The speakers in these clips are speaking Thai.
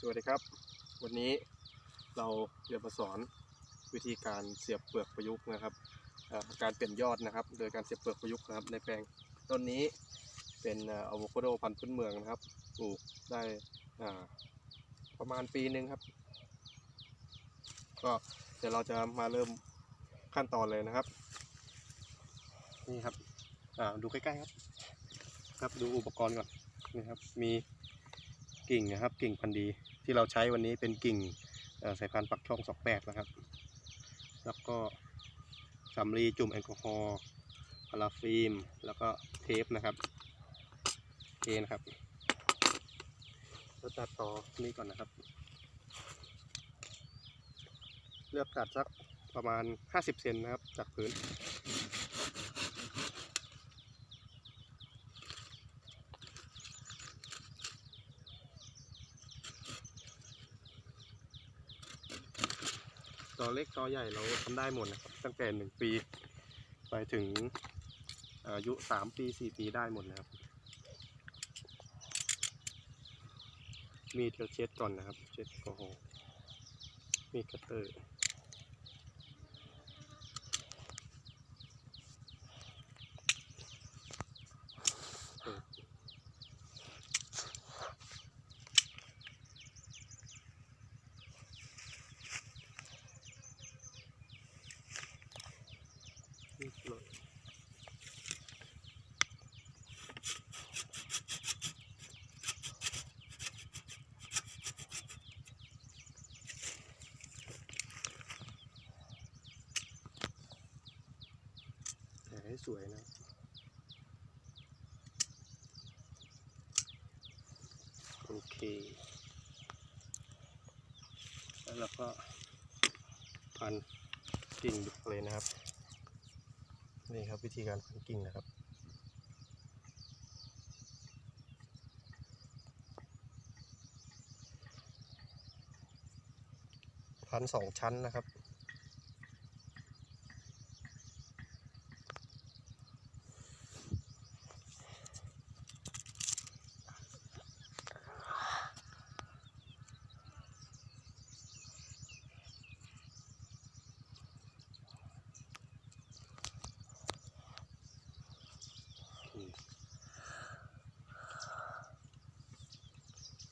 สวัสดีครับ วันนี้เราจะมาสอนวิธีการเสียบเปลือกประยุกต์นะครับการเปลี่ยนยอดนะครับ โดยการเสียบเปลือกประยุกต์นะครับ ในแปลงต้นนี้เป็นอะโวคาโดพันธุ์พื้นเมืองนะครับปลูกได้ประมาณปีหนึ่งครับ ก็เดี๋ยวเราจะมาเริ่มขั้นตอนเลยนะครับ นี่ครับดูใกล้ๆครับ ครับดูอุปกรณ์ก่อนนี่ครับมี กิ่งนะครับ กิ่งพันธุ์ดีที่เราใช้วันนี้เป็นกิ่งเอ่อสายพันธุ์ปักช่องสองแปดนะครับ แล้วก็สำลีจุ่มแอลกอฮอล์พาราฟิล์มแล้วก็เทปนะครับเคนะครับเราตัดต่อนี้ก่อนนะครับ เลือกตัดสักประมาณ 50 เซนนะครับจากพื้น ตอเล็กตอใหญ่เราทำได้หมดนะครับ ตั้งแต่หนึ่งปี ไปถึงอายุสามปีสี่ปีได้หมดนะครับ มีเทลเช็ดก่อนนะครับ เช็ดกอฮอล์มีดคัตเตอร์เออนิดหน่อยแต่ ให้สวยนะโอเค แล้วเราก็พันกิ่งเลยนะครับ นี่ครับวิธีการพันกิ่งนะครับพันสองชั้นนะครับ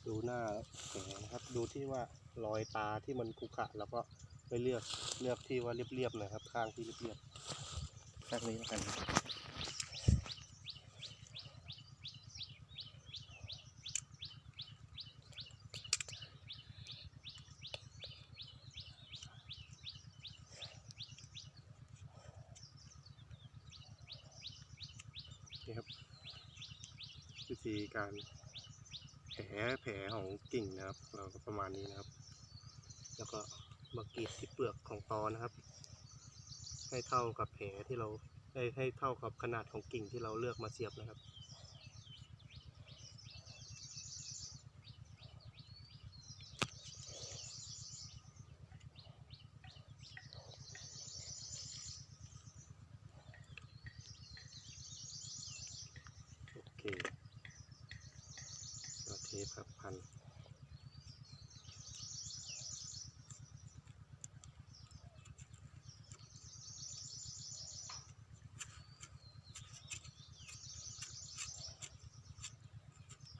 ดูหน้าแผลนะครับ ดูที่ว่ารอยตาที่มันขรุขระแล้วก็ไปเลือกเลือกที่ว่าเรียบๆหนะครับ ข้างที่เรียบๆข้างนี้แล้วกันนี่ครับวิธีการ แผลแผลของกิ่งนะครับ เราก็ประมาณนี้นะครับ แล้วก็มากรีดที่เปลือกของตอนะครับ ให้เท่ากับแผลที่เราให้ให้เท่ากับขนาดของกิ่งที่เราเลือกมาเสียบนะครับ โอเคเราเทป ครับ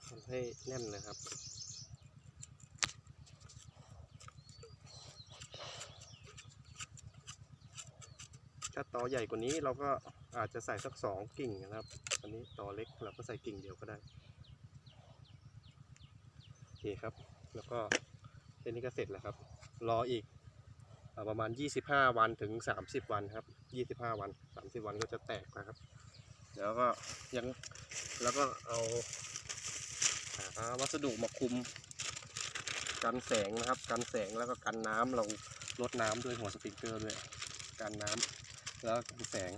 พันทำให้แน่นเลยครับถ้าตอใหญ่กว่านี้เราก็อาจจะใส่สักสองกิ่งนะครับ อันนี้ตอเล็กเราก็ใส่กิ่งเดียวก็ได้ คครับ แล้วก็แค่นี้ก็เสร็จแล้วครับ รออีกประมาณ 25 วันถึง 30 วันครับ 25 วัน 30 วันก็จะแตกนะครับแล้วก็ยังแล้วก็เอาหาวัสดุมาคุมกันแสงนะครับ กันแสงแล้วก็กันน้ำเราลดน้ำด้วยหัวสปริงเกอร์ด้วยกันน้ำแล้วก็กันแสง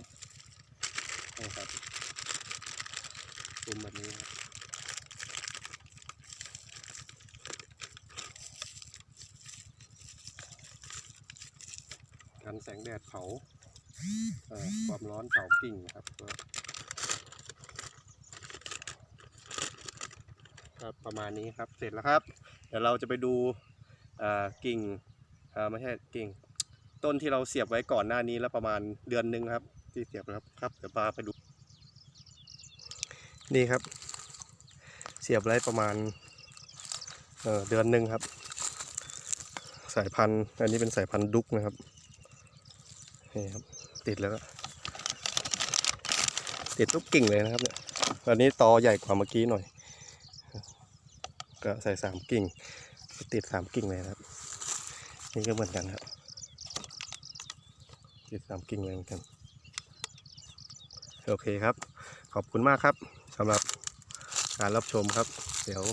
นี่ครับคุมแบบนี้ครับ กันแสงแดดเผาเความร้อนเผากิ่งครับครับประมาณนี้ครับเสร็จแล้วครับ เดี๋ยวเราจะไปดูอ่ากิ่งไม่ใช่กิ่ง ต้นที่เราเสียบไว้ก่อนหน้านี้แล้วประมาณเดือนหนึ่งครับ ที่เสียบนะครับครับเดี๋ยวพาไปดู นี่ครับ เสียบไว้ประมาณเเดือนหนึ่งครับ สายพันธุ์อันนี้เป็นสายพันธุ์ดุกนะครับ นี่ครับติดแล้วก็ติดทุกกิ่งเลยนะครับเนี่ยอันนี้ตอใหญ่กว่าเมื่อกี้หน่อย ก็ใส่สามกิ่ง ติดสามกิ่งเลยนะครับ นี่ก็เหมือนกันครับ ติดสามกิ่งเลยเหมือนกันโอเคครับ ขอบคุณมากครับสำหรับการรับชมครับ เดี๋ยว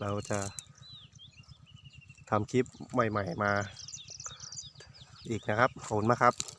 เราจะทำคลิปใหม่ ๆ มา อีกนะครับขอบคุณมากครับ